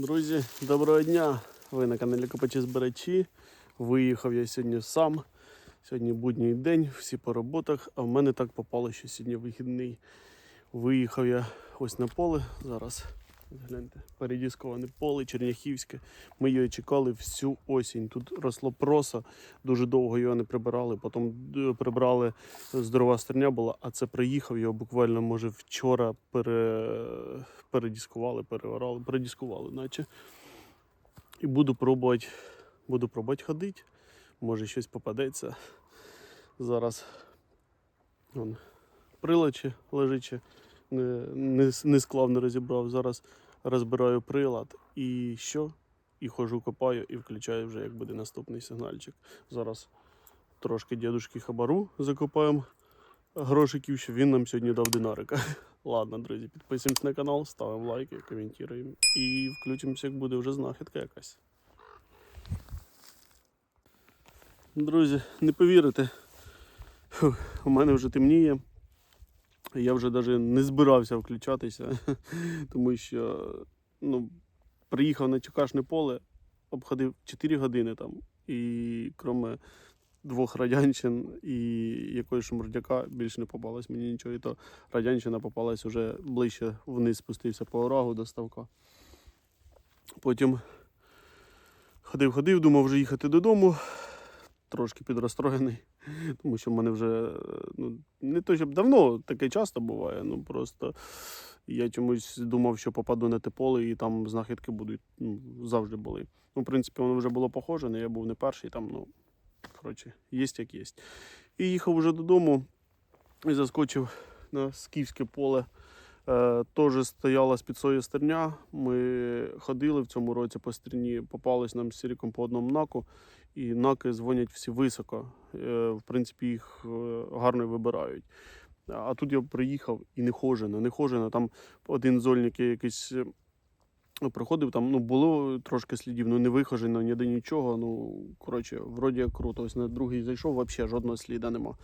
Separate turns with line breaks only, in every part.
Друзі, доброго дня! Ви на каналі Копачі Збирачі. Виїхав я сьогодні сам. Сьогодні будній день, всі по роботах, а в мене так попало, що сьогодні вихідний. Виїхав я ось на поле. Зараз гляньте, передісковане поле, Черняхівське. Ми його чекали всю осінь. Тут росло проса, дуже довго його не прибирали. Потім е, прибрали здорова стерня була, а це приїхав його буквально, може, вчора пере... передіскували, переорали, передіскували, наче. І буду пробувати, буду пробувати ходити. Може щось попадеться. Зараз вон, прилачі лежичі, не, не, не склав, не розібрав. Зараз розбираю прилад і що? І ходжу, копаю і включаю вже, як буде наступний сигнальчик. Зараз трошки дідушки хабару закопаємо грошиків, що він нам сьогодні дав динарика. Ладно, друзі, підписуємось на канал, ставимо лайки, коментуємо і включимося, як буде вже знахідка якась. Друзі, не повірите, у мене вже темніє. Я вже навіть не збирався включатися, тому що ну, приїхав на Чекашне поле, обходив 4 години там, і крім двох радянщин і якоїсь шмурдяка більше не попалось мені нічого. І то радянщина попалась вже ближче вниз, спустився по орагу до ставка. Потім ходив-ходив, думав вже їхати додому. Трошки підрозстроєний, тому що в мене вже ну, не то, щоб давно таке часто буває. Ну просто я чомусь думав, що попаду на те поле і там знахідки будуть ну, завжди були. Ну, в принципі, воно вже було похоже, але я був не перший, там, ну, коротше, є як є. І їхав вже додому і заскочив на скіфське поле. Е, Теж стояла з підсою стерня. Ми ходили в цьому році по стерні, попались нам з Сіріком по одному наку, і наки дзвонять всі високо. Е, В принципі, їх е, гарно вибирають. А тут я приїхав і не хожена, не хожена. Там один зольник якийсь е, проходив, там ну, було трошки слідів, ну не вихожено, ніде нічого. Ну, коротше, вроді як круто. Ось на другий зайшов, взагалі жодного сліда нема.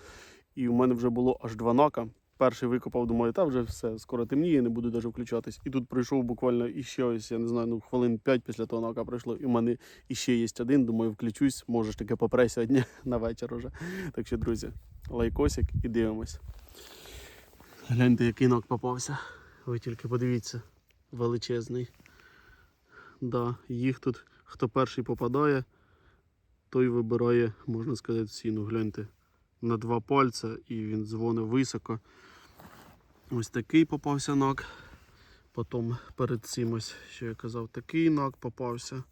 І в мене вже було аж два нака. Перший викопав, думаю, та вже все, скоро темніє, не буду навіть включатись. І тут прийшов буквально іще ось, я не знаю, ну хвилин 5 після того нака пройшло, і в мене іще є один. Думаю, включусь, може ж таки попре сьогодні на вечір уже. Так що, друзі, лайкосик і дивимось. Гляньте, який нок попався. Ви тільки подивіться, величезний. Да, їх тут хто перший попадає, той вибирає, можна сказати, ціну. Гляньте, на два пальця і він дзвонить високо. Ось такий попався нак. Потім перед цим ось, що я казав, такий нак попався.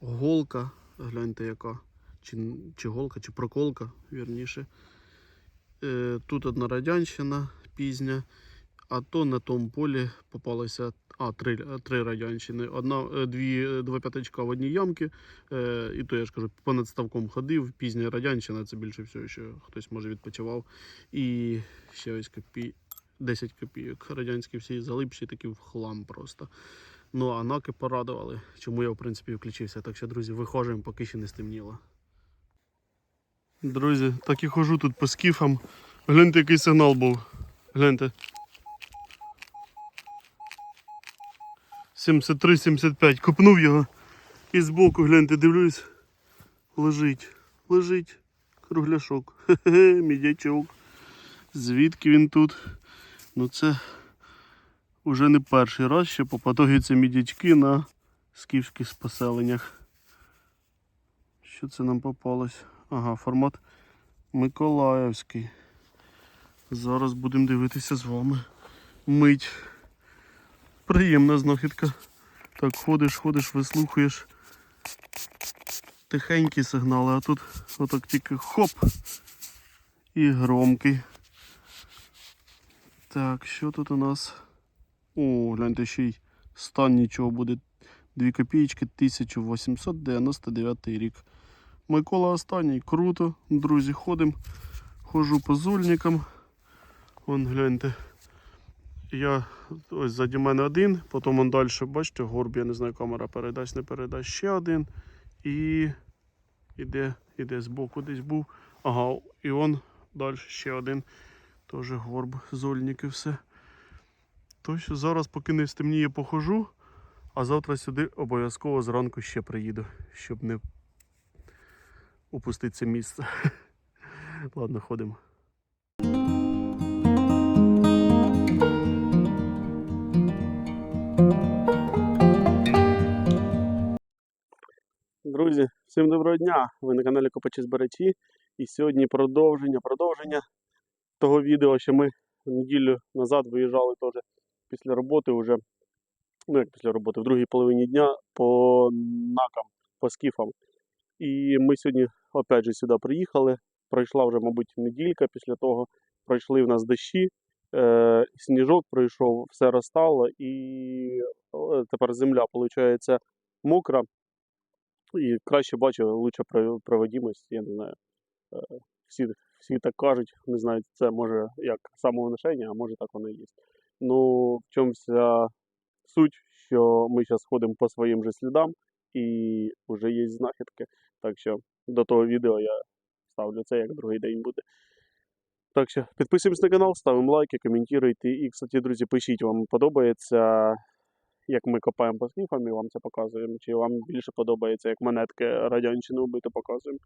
Голка, гляньте яка. Чи, чи голка, чи проколка, вірніше. Е, тут одна радянщина пізня, а то на тому полі попалося а, три, три радянщини. Одна, е, дві, е, два п'ятачка в одній ямці. Е, і то я ж кажу, понад ставком ходив. Пізня радянщина, це більше всього, що хтось може відпочивав. І ще ось копій, 10 копійок. Радянські всі залипші, такі в хлам просто. Ну, а наки порадували, чому я в принципі включився. Так що, друзі, виходимо, поки ще не стемніло. Друзі, так і хожу тут по скіфам. Гляньте, який сигнал був. Гляньте. 73-75. Копнув його. І збоку, гляньте, дивлюсь. Лежить. Лежить. Кругляшок. Хе-хе, мідячок. Звідки він тут? Ну це вже не перший раз, що попадаються мідячки на скіфських поселеннях. Що це нам попалось? Ага, формат Миколаївський. Зараз будемо дивитися з вами. Мить. Приємна знахідка. Так, ходиш, ходиш, вислухаєш. Тихенькі сигнали, а тут отак тільки хоп і громкий. Так, що тут у нас? О, гляньте, ще й стан нічого буде. 2 копійки 1899 рік. Микола останній, круто, друзі, ходимо. Хожу по зульникам. Вон гляньте. Я ось заді мене один, потім он далі, бачите, горб, я не знаю, камера передасть, не передасть ще один. І іде, іде збоку десь був. Ага, і он далі ще один. Теж горб, зольники, все. Тож зараз, поки не стемніє, похожу. А завтра сюди обов'язково зранку ще приїду, щоб не упустити це місце. Ладно, ходимо. Друзі, всім доброго дня! Ви на каналі Копачі Збирачі. І сьогодні продовження, продовження того відео, що ми неділю назад виїжджали теж після роботи вже, ну як після роботи, в другій половині дня по накам, по скіфам. І ми сьогодні опять же сюди приїхали. Пройшла вже, мабуть, неділька після того. Пройшли в нас дощі, е, сніжок пройшов, все розстало, і тепер земля, виходить, мокра. І краще бачу, лучше про- проводимость, я не знаю. Е, Всі, всі так кажуть, не знаю, це може як самовношення, а може так воно і є. Ну, в чому вся суть, що ми зараз ходимо по своїм же слідам і вже є знахідки. Так що до того відео я ставлю це як другий день буде. Так що підписуємось на канал, ставимо лайки, коментуйте. І, кстати, друзі, пишіть, вам подобається, як ми копаємо по скіфам і вам це показуємо. Чи вам більше подобається, як монетки радянщини вбити показуємо.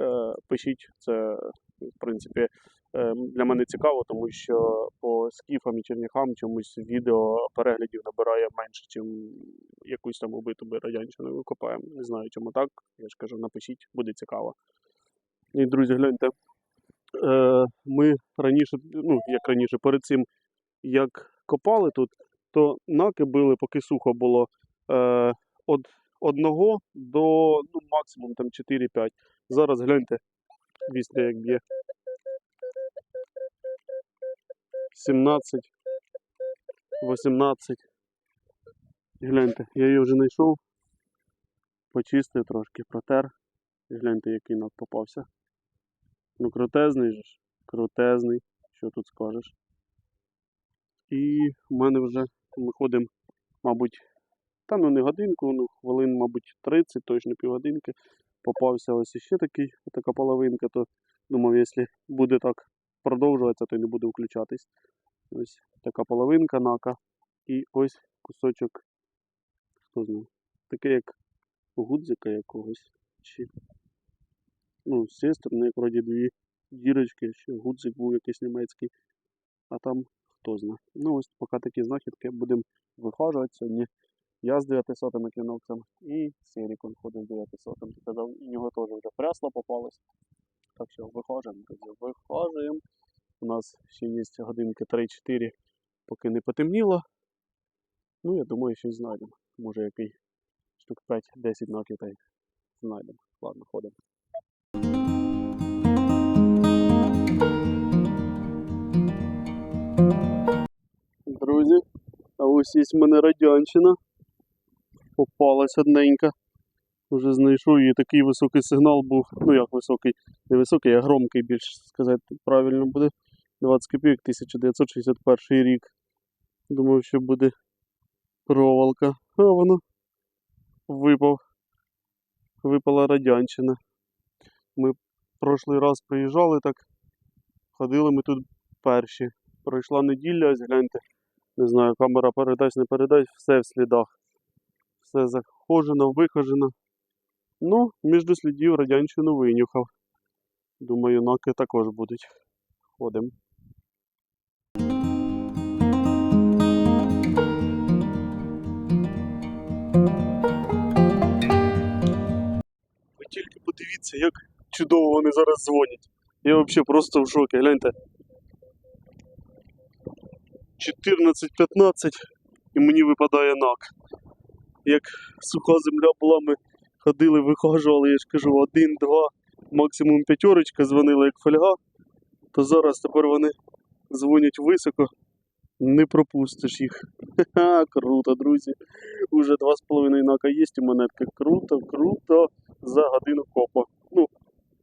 Е, пишіть, це в принципі е, для мене цікаво, тому що по скіфам і черняхам чомусь відео переглядів набирає менше, ніж якусь там убиту би радянщину ми копаємо. Не знаю, чому так. Я ж кажу, напишіть, буде цікаво. І, друзі, гляньте. Е, ми раніше, ну як раніше, перед цим як копали тут, то наки били, поки сухо було е, від одного до ну, максимум там 4-5. Зараз гляньте, вістря як б'є. 17, 18. Гляньте, я її вже знайшов, почистив трошки, протер. Гляньте, який нак попався. Ну, крутезний же ж, крутезний, що тут скажеш. І в мене вже ми ходимо, мабуть, та ну не годинку, ну хвилин, мабуть, 30, точно півгодинки. Попався ось іще такий, така половинка, то думав, якщо буде так продовжуватися, то не буде включатись. Ось така половинка нака. І ось кусочок, хто знає, таке як гудзика якогось. Чи... Ну, з сторони, як вроді дві дірочки, ще гудзик був якийсь німецький, а там хто знає. Ну ось поки такі знахідки будемо вихажувати сьогодні. Я з 900 кліновцем і Серікон ходить з 900. Ти казав, у нього теж вже прясло попалось. Так що вихажуємо, друзі, вихажуємо. У нас ще є годинки 3-4, поки не потемніло. Ну, я думаю, щось знайдемо. Може який штук 5-10 наків та й знайдемо. Ладно, ходимо. Друзі, а ось є в мене радянщина. Попалась одненька. Вже знайшов її такий високий сигнал був. Ну як високий, не високий, а громкий більш сказати правильно буде. 20 копійок 1961 рік. Думав, що буде проволока. А воно випав. Випала радянщина. Ми прошлий раз приїжджали так. Ходили ми тут перші. Пройшла неділя, ось гляньте. Не знаю, камера передасть, не передасть, все в слідах. Все захожено, вихожено. Ну, між слідів радянщину винюхав. Думаю, наки також будуть. Ходимо. Ви тільки подивіться, як чудово вони зараз дзвонять. Я взагалі просто в шокі. Гляньте. 14-15 і мені випадає нак. Як суха земля була, ми ходили, вихажували, я ж кажу, один-два, максимум п'ятерочка дзвонила як фольга, то зараз тепер вони дзвонять високо, не пропустиш їх. Ха-ха, круто, друзі. Уже два з половиною нака є і монетки. Круто, круто за годину копа. Ну,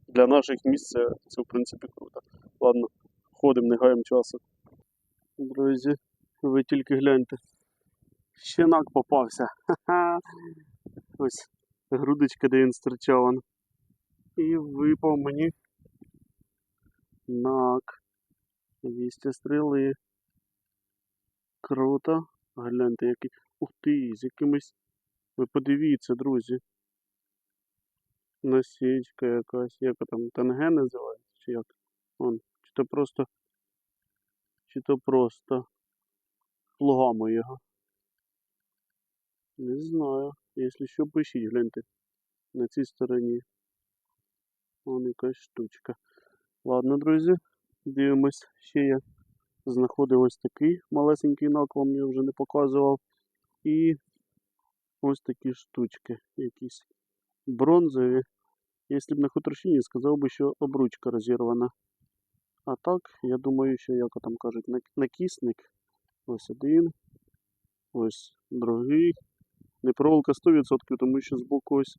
для наших місць це в принципі круто. Ладно, ходимо, не гаємо часу. Друзі, ви тільки гляньте. Ще нак попався. Ха-ха. Ось грудочка, де він стирчав. он. І випав мені нак. Вісті стріли. Круто. Гляньте, який. Ух ти, з якимись Ви подивіться, друзі. Насічка якась, як там, танге називається, чи як? Вон, чи то просто. Чи то просто плугами його. Не знаю. Якщо що, пишіть, гляньте. На цій стороні. Вон якась штучка. Ладно, друзі, дивимось. Ще я знаходив ось такий малесенький наклон, я вже не показував. І ось такі штучки якісь бронзові. Якщо б на хуторщині, сказав би, що обручка розірвана. А так, я думаю, що, як там кажуть, накісник. Ось один. Ось другий. Не проволока 100%, тому що збоку ось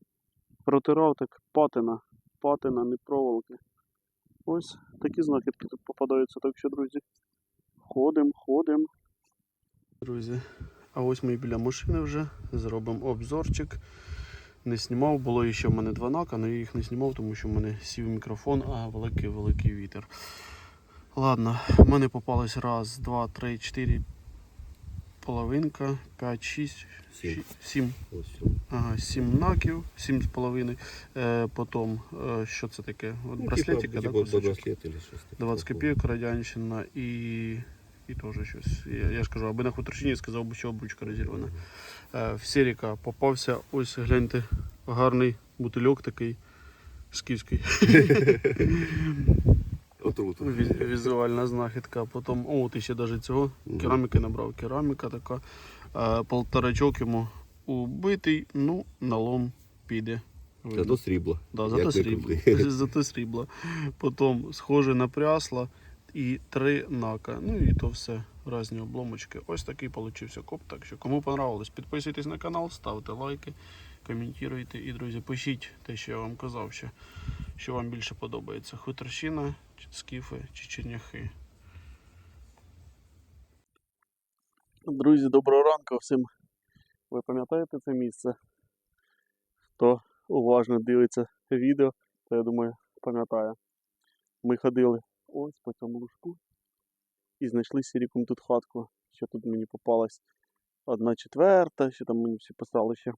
протирав так патина. Патина, не проволоки. Ось такі знахідки тут попадаються. Так що, друзі, ходимо, ходимо. Друзі, а ось ми біля машини вже зробимо обзорчик. Не знімав, було ще в мене два нака, але я їх не знімав, тому що в мене сів мікрофон, а великий-великий вітер. Ладно, в мене попались раз, два, три, чотири, половинка, п'ять, шість,
Сім.
ші- сім.
Ось все.
Ага, сім наків, сім з половиною. Е, потім, е, що це таке? От
Ну,
браслетика,
типа,
да,
типа браслет или щось таке.
20 копійок радянщина і. І теж щось. Я, я ж кажу, аби на хуторчині сказав би, що обручка розірвана. Е, в Серіка попався, ось гляньте, гарний бутильок такий.
Отруту.
Візуальна знахідка. Потім, о, от ще навіть цього кераміки набрав. Кераміка така. Е, полторачок йому убитий, ну, налом піде.
Зато срібло.
Да, зато срібло. зато срібло. Потім схоже на прясло і три нака. Ну і то все різні обломочки. Ось такий получився коп. Так що кому понравилось, підписуйтесь на канал, ставте лайки, коментуйте. І, друзі, пишіть те, що я вам казав, ще, що вам більше подобається. Хуторщина, скіфи чи черняхи. Друзі, доброго ранку всім. Ви пам'ятаєте це місце? Хто уважно дивиться відео, то я думаю, пам'ятає. Ми ходили ось по цьому лужку і знайшли Сіріком тут хатку, що тут мені попалась одна четверта, що там мені всі писали ще.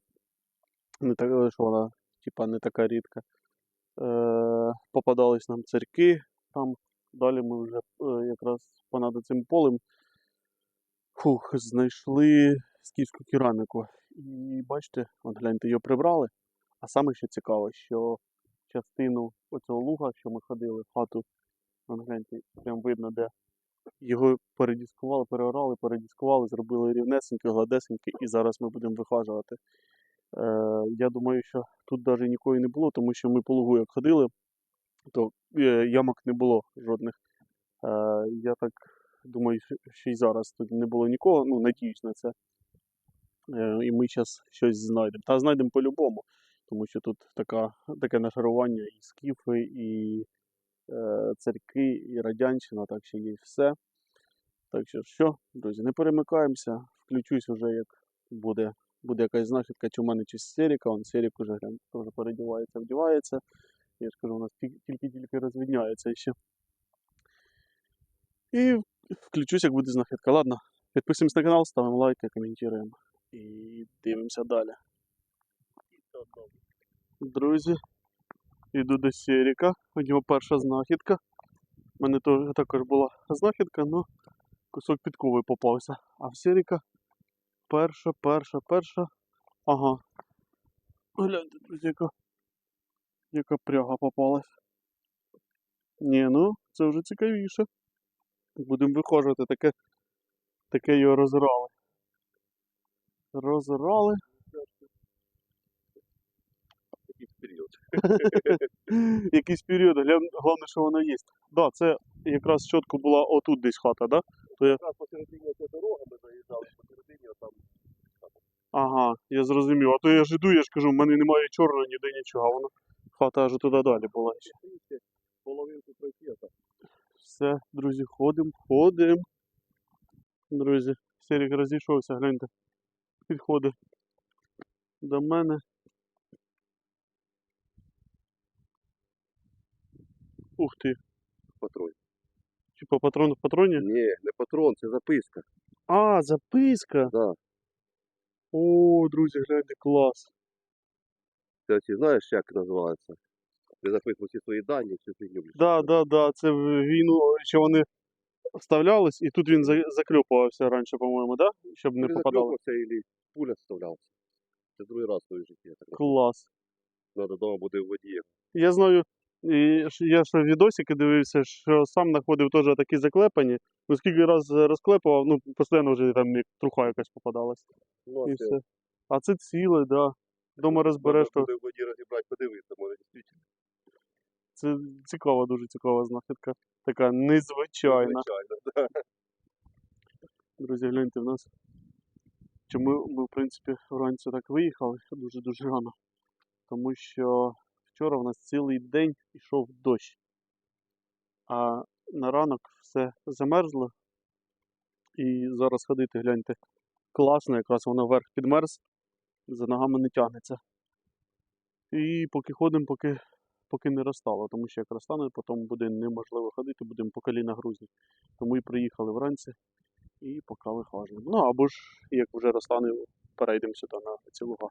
Не так, що вона, типа, не така рідка. Е, попадались нам церкви, там далі ми вже е, якраз понад цим полем фух, знайшли скіфську кераміку. І бачите, от гляньте, її прибрали. А саме що цікаво, що частину оцього луга, що ми ходили в хату, от гляньте, прям видно, де його передіскували, переорали, передіскували, зробили рівнесеньке, гладесеньке, і зараз ми будемо вихажувати. Е, я думаю, що тут навіть нікої не було, тому що ми по лугу як ходили, то е, ямок не було жодних. Е, я так думаю, що- й зараз тут не було нікого, ну надіюсь на це. Е, і ми зараз щось знайдемо. Та знайдемо по-любому, тому що тут така, таке нашарування і скіфи, і церкви, і радянщина, так що є все. Так що що, друзі, не перемикаємося, включусь вже як буде, буде якась знахідка, чи в мене чи серіка, он серік уже теж передівається, вдівається. Я ж кажу, у нас тільки-тільки розвідняється ще. І включусь, як буде знахідка. Ладно, підписуємось на канал, ставимо лайки, коментуємо і дивимося далі. Друзі, йду до Серіка. У нього перша знахідка. У мене також була знахідка, але кусок підкови попався. А в Серіка перша, перша, перша. Ага. Гляньте, друзі, яка, яка пряга попалась. Ні, ну, це вже цікавіше. Будемо виходжувати, таке, таке його розрали. Розрали.
Якийсь період.
Головне, що вона є. Да, це якраз чітко була отут десь хата, да?
Якраз посередині ця дорога ми заїжджали, посередині там
Ага, я зрозумів. А то я ж іду, я ж кажу, в мене немає чорного ніде нічого, а воно хата аж туди далі була
половинку просвіта.
Все, друзі, ходимо, ходимо. Друзі, Серік розійшовся, гляньте. Підходить до мене. Ух ти.
Патрон.
Чи по патрону в патроні?
Ні, не патрон, це записка.
А, записка.
Да.
О, друзі, гляньте, клас.
Це ці, знаєш, як називається? Ти записував всі свої дані, всю фігню.
Да, да, да, це в війну, що вони вставлялись, і тут він за- закльопувався раніше, по-моєму, да? Щоб не попадало.
закльопався і пуля вставлявся. Це другий раз в твоїй житті. Я так розумію.
Клас.
Надо вдома буде в воді.
Я знаю, і я ще відосики дивився, що сам знаходив теж такі заклепані. Ну скільки раз розклепував, ну постійно вже там як труха якась попадалась.
Ну,
І все. А це ціле, да. Дома розбереш, то
буде в воді розібрати, подивитися, може дійсно.
це цікава, дуже цікава знахідка. Така незвичайна.
Звичайно, да.
Друзі, гляньте в нас. Чому ми, в принципі, вранці так виїхали дуже-дуже рано. Тому що вчора в нас цілий день йшов дощ. А на ранок все замерзло. І зараз ходити, гляньте, класно, якраз воно вверх підмерз, за ногами не тягнеться. І поки ходимо, поки, поки не розстало, тому що як розтане, потім буде неможливо ходити, будемо по коліна грузні. Тому і приїхали вранці і поки вихажуємо. Ну або ж, як вже розтане, перейдемо сюди на ці луга.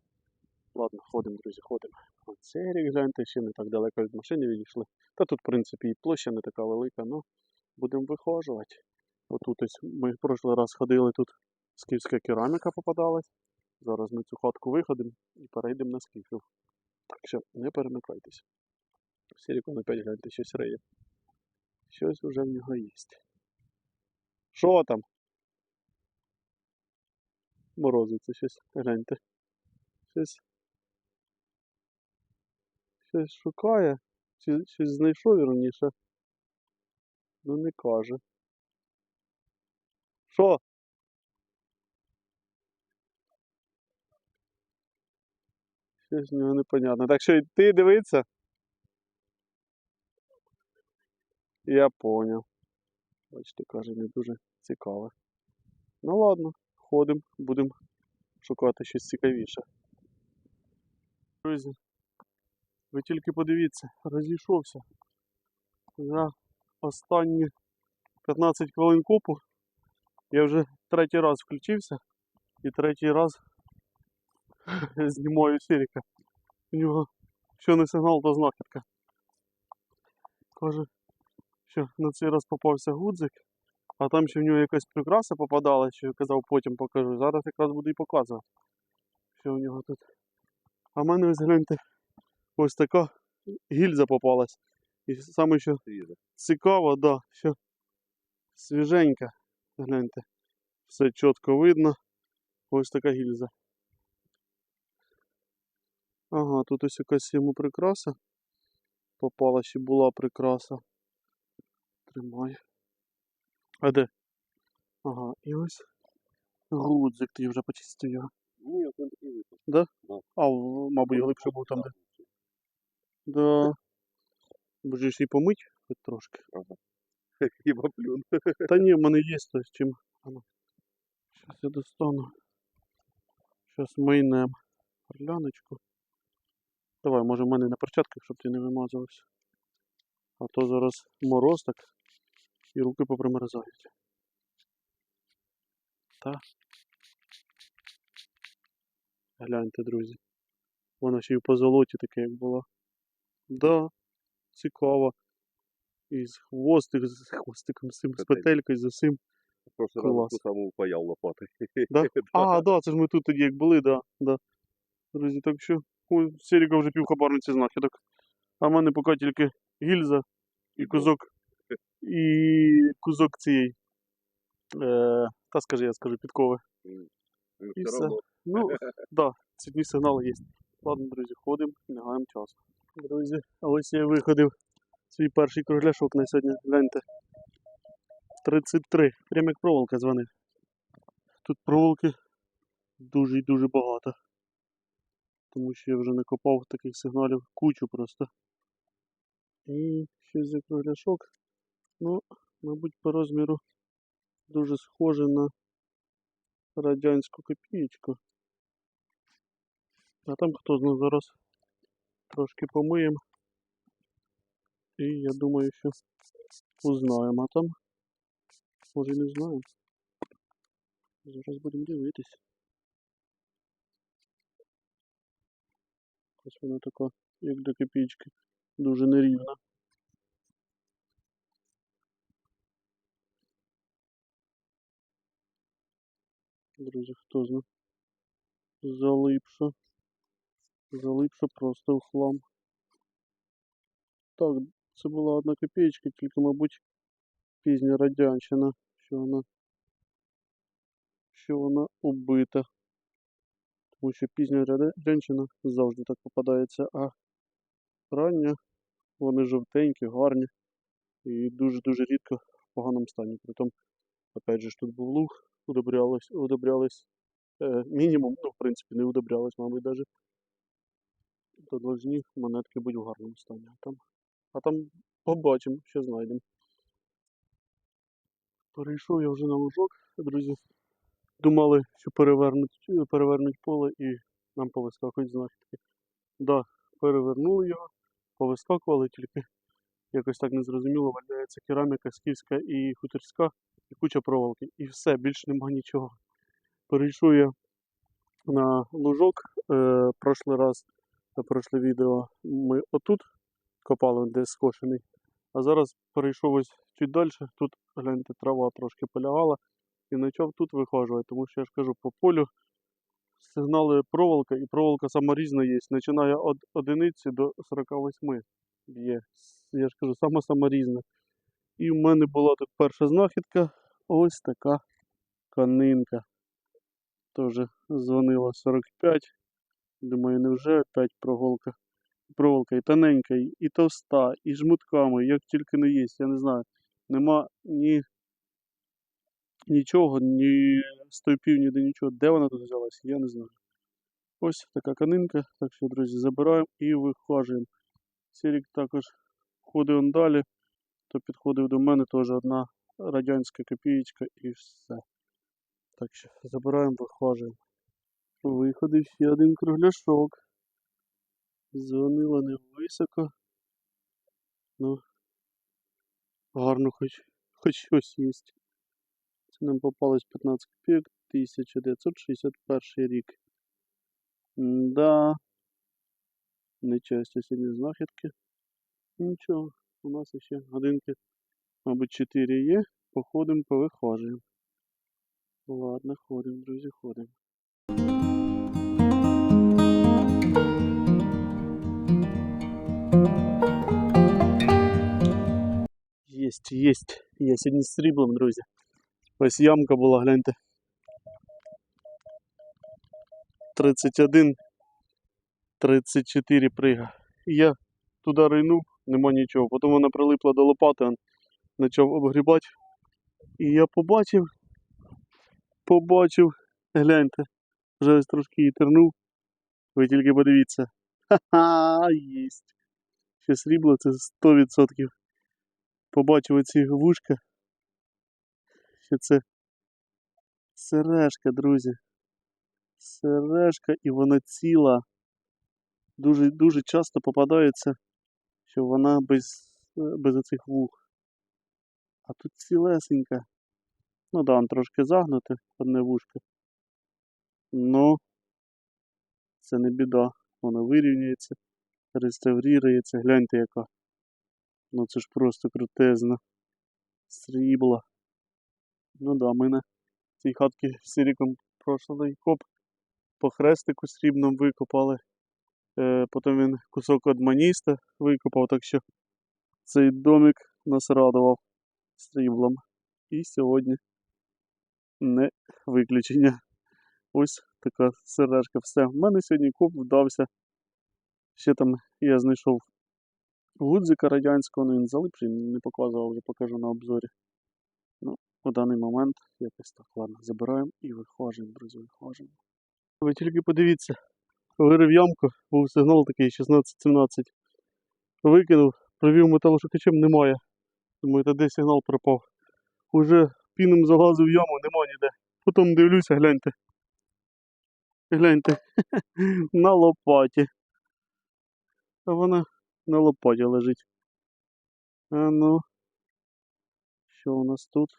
Ладно, ходимо, друзі, ходимо. Оце рік, гляньте, ще не так далеко від машини відійшли. Та тут, в принципі, і площа не така велика, ну будемо вихожувати. Отут ось ми в прошлий раз ходили, тут скіфська кераміка попадалась. Зараз ми цю хатку виходимо і перейдемо на скіфів. Так що не перемикайтесь. Сірікон опять гляньте, щось риє. Щось вже в нього є. Що там? Морозиться щось, гляньте. Щось. Щось шукає. Чи щось знайшов вірніше. Ну не каже. Що? Щось в нього непонятно. Так що йти дивитися? Я поняв. Бачите, каже, не дуже цікаве. Ну ладно, ходимо, будемо шукати щось цікавіше. Друзі, ви тільки подивіться, розійшовся. За останні 15 хвилин копу я вже третій раз включився і третій раз знімаю Сіріка. У нього що не сигнал, то знахідка. Каже, що на цей раз попався гудзик, а там ще в нього якась прикраса попадала, що я казав, потім покажу. Зараз якраз буду і показувати, що в нього тут. А в мене ось гляньте, ось така гільза попалась. І саме що цікаво, да, що свіженька. Гляньте. Все чітко видно. Ось така гільза. Ага, тут ось якась йому прикраса. Попала ще була прикраса. Тримай. А де? Ага, і ось гудзик ти вже почистив його.
Ні, він такий випав.
А, мабуть, глибше був там, де. Да. Боже, ж і помить хоч трошки.
Хіба плюн.
Та ні, в мене є то з чим. Щас я достану. Щас мийнем орляночку. Давай, може в мене на перчатках, щоб ти не вимазувався. А то зараз мороз так і руки попримерзають. Та. Гляньте, друзі. Вона ще й по золоті таке, як була. Да, цікаво. І з хвостик, з хвостиком, з цим, з
Петель.
петелькою, з усім.
Просто
Клас.
ту саму впаяв лопати.
Да? А, да, це ж ми тут тоді як були, да, да. Друзі, так що ой, Серіка вже пів хабарниці знахідок. А в мене поки тільки гільза і кузок. І кузок цієї. Е, та скажи, я скажу, підкови. І
Все
все.
одно.
Ну, да, цвітні сигнали є. Ладно, друзі, ходимо, не гаємо часу. Друзі, ось я виходив свій перший кругляшок на сьогодні. Гляньте. 33. Прямо як проволока дзвонив. Тут проволоки дуже і дуже багато. Тому що я вже накопав таких сигналів кучу просто. І ще за кругляшок. Ну, мабуть, по розміру дуже схоже на радянську копієчку. А там хто знає зараз трошки помиємо. І я думаю, що узнаємо. А там може не знаємо. Зараз будемо дивитись. Ось вона така, як до копійки. Дуже нерівна. Друзі, хто знає? Залипша. Залипша просто в хлам. Так, це була одна копеечка, тільки, мабуть, пізня радянщина, що вона, що вона убита. Тому що пізня радянщина завжди так попадається, а рання вони жовтенькі, гарні і дуже-дуже рідко в поганому стані. Притом, опять же, тут був луг, удобрялись, удобрялись е, мінімум, ну, в принципі, не удобрялись, мабуть, навіть. То должні монетки бути в гарному стані. А там, а там побачимо, що знайдемо. Перейшов я вже на лужок, друзі. Думали, що перевернуть, перевернуть поле і нам повискакують знахідки. Да, перевернули його, повискакували, тільки якось так незрозуміло валяється кераміка скіфська і хуторська, і куча проволоки. І все, більше нема нічого. Перейшов я на лужок. Е, прошлий раз, на прошле відео, ми отут копали, де скошений. А зараз перейшов ось чуть далі. Тут, гляньте, трава трошки полягала. І почав тут вихожувати, тому що я ж кажу, по полю сигнали проволока, і проволока сама різна є. Починає від одиниці до 48 є. Я ж кажу, сама сама різна. І в мене була тут перша знахідка. Ось така канинка. Теж дзвонила 45. Думаю, невже опять проволока. Проволока і тоненька, і товста, і жмутками, як тільки не є, я не знаю. Нема ні нічого, ні стовпів, ніде нічого. Де вона тут взялась, я не знаю. Ось така канинка. Так що, друзі, забираємо і вихажуємо. Сірік також ходив он далі, то підходив до мене теж одна радянська копієчка і все. Так що забираємо, вихажуємо. Виходив ще один кругляшок. Дзвонила не високо. Ну, гарно хоч, хоч щось є. Це нам попалось 15 копійок 1961 рік. Да. Нечасті сьогодні знахідки. Нічого, у нас ще годинки, мабуть, 4 є. Походимо, повихожуємо. Ладно, ходимо, друзі, ходимо. Єсть, єсть. Я сьогодні з сріблом, друзі. Ось ямка була, гляньте. 31, 34 прига. І я туди ринув, нема нічого. Потім вона прилипла до лопати, почав обгрібати. І я побачив, побачив, гляньте, вже ось трошки її тернув. Ви тільки подивіться. Ха-ха, єсть. Ще срібло це 100%. Побачив оці вушка. Що це сережка, друзі. Сережка і вона ціла. Дуже дуже часто попадається, що вона без, без оцих вух. А тут цілесенька. Ну да, он трошки загнуте, одне вушко. Ну, це не біда. Воно вирівнюється, реставрірується. Гляньте яка. Ну це ж просто крутезно. Срібло. Ну да, ми на цій хатці Сіріком прошлий коп по хрестику срібному викопали. Е, потім він кусок від маніста викопав, так що цей домик нас радував сріблом. І сьогодні не виключення. Ось така сережка. Все. У мене сьогодні коп вдався. Ще там я знайшов гудзика радянського, ну він залипший, не показував, вже покажу на обзорі. Ну, у даний момент якось так, ладно, забираємо і виходимо, друзі, виходимо. Ви тільки подивіться, вирив ямку, був сигнал такий 16-17. Викинув, провів металошукачем, немає. Думаю, та де сигнал пропав. Уже піном залазив в яму, нема ніде. Потім дивлюся, гляньте. Гляньте, на лопаті. А вона на лопаті лежить. А ну. Що у нас тут?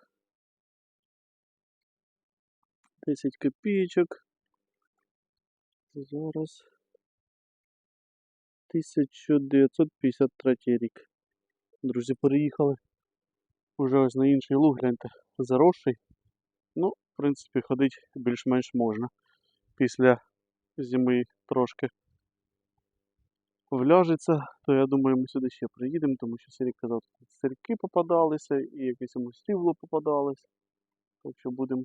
10 копійочок. Зараз. 1953 рік. Друзі, переїхали. Уже ось на інший луг, гляньте, заросший. Ну, в принципі, ходити більш-менш можна. Після зими трошки вляжеться, то я думаю, ми сюди ще приїдемо, тому що Сергій казав, тут сирки попадалися і якесь йому стівло попадалось. Так що будемо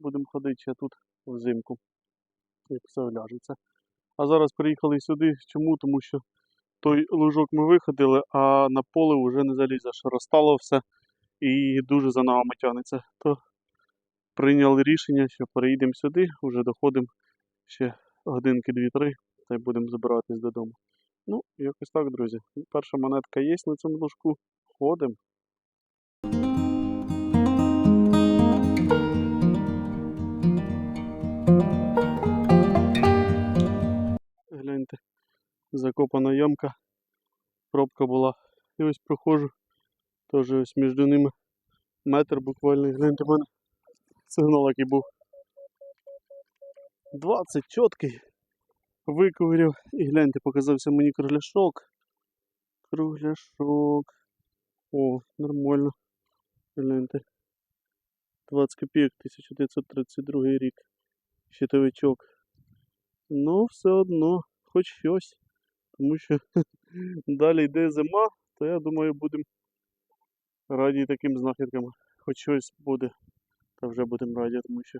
будем ходити ще тут взимку, як все вляжеться. А зараз приїхали сюди. Чому? Тому що той лужок ми виходили, а на поле вже не залізеш. Розтало все і дуже за ногами тягнеться. То прийняли рішення, що переїдемо сюди, вже доходимо ще годинки 2-3 та й будемо збиратись додому. Ну, якось так, друзі. Перша монетка є на цьому ложку. Ходимо. Гляньте, закопана ямка, пробка була. І ось проходжу. Теж ось між ними метр буквально. Гляньте, в мене сигнал який був. 20 чіткий. Виковиряв і гляньте, показався мені кругляшок. Кругляшок. О, нормально. Гляньте. 20 копійок 1932 рік. Щитовичок. Ну, все одно, хоч щось. Тому що далі йде зима, то я думаю, будемо раді таким знахідкам. Хоч щось буде, та вже будемо раді, тому що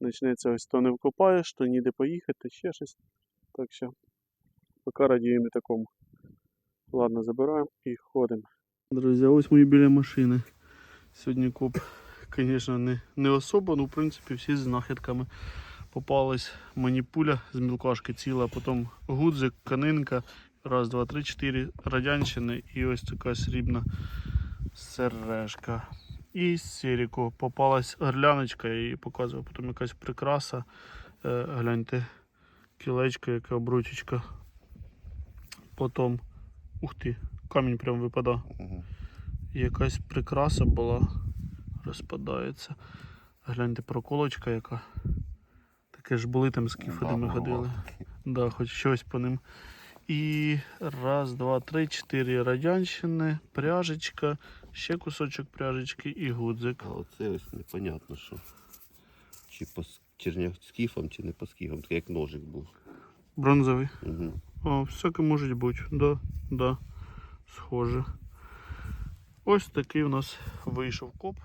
почнеться ось то не вкопаєш, то ніде поїхати, ще щось. Так що поки радіємо такому. Ладно, забираємо і ходимо. Друзі, ось ми біля машини. Сьогодні коп, звісно, не, не особо, ну в принципі всі з знахідками. Попалась мені пуля з мілкашки ціла, потім гудзик, канинка, раз, два, три, чотири радянщини і ось така срібна сережка. І з Серіку попалась орляночка і показував потім якась прикраса. Е, гляньте, кілечко, яка обручечка. Потім, ух ти, камінь прям випадав. Якась прикраса була, розпадається. Гляньте, проколочка яка. Таке ж були там скіфи, де ми ходили. Да, хоч щось по ним. І раз, два, три, чотири радянщини, пряжечка, ще кусочок пряжечки і гудзик.
А оце ось непонятно, що. Чи по с- черня скіфам, чи не по скіфом, так як ножик був.
Бронзовий.
Угу.
О, всяке може бути. Да, да. Схоже. Ось такий у нас вийшов коп.